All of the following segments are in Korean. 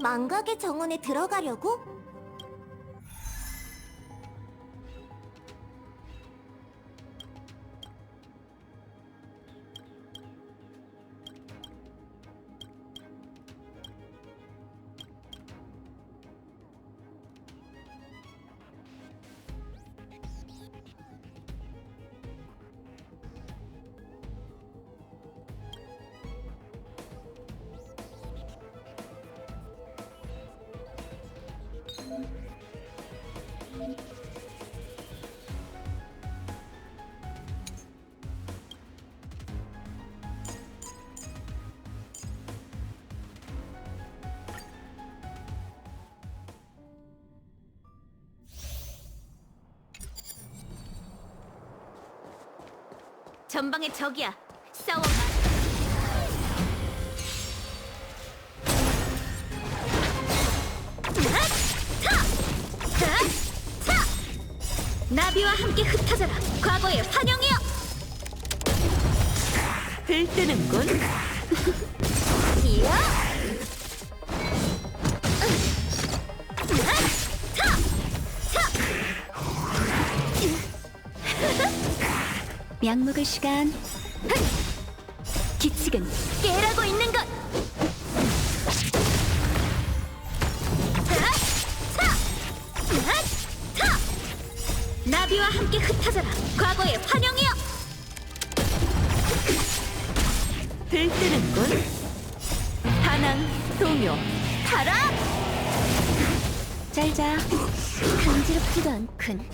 망각의 정원에 들어가려고? 전방에 적이야. 싸워. 나비와 함께 흩어져라. 과거의 환영이여. 들뜨는군. 이야. 약 먹을 시간. 기칙은 깨라고 있는 것. 나비와 함께 흩어져라. 과거의 환영이여. 들뜨는군. 반항, 동요, 타라. 잘자. 간지럽지도 않군.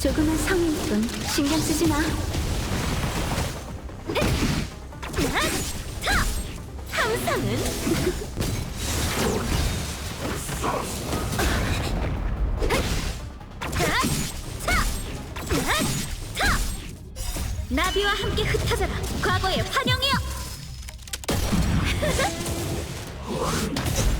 조금만 성의뿐 신경 쓰지 마. 항상은 나비와 함께 흩어져라. 과거의 환영이여.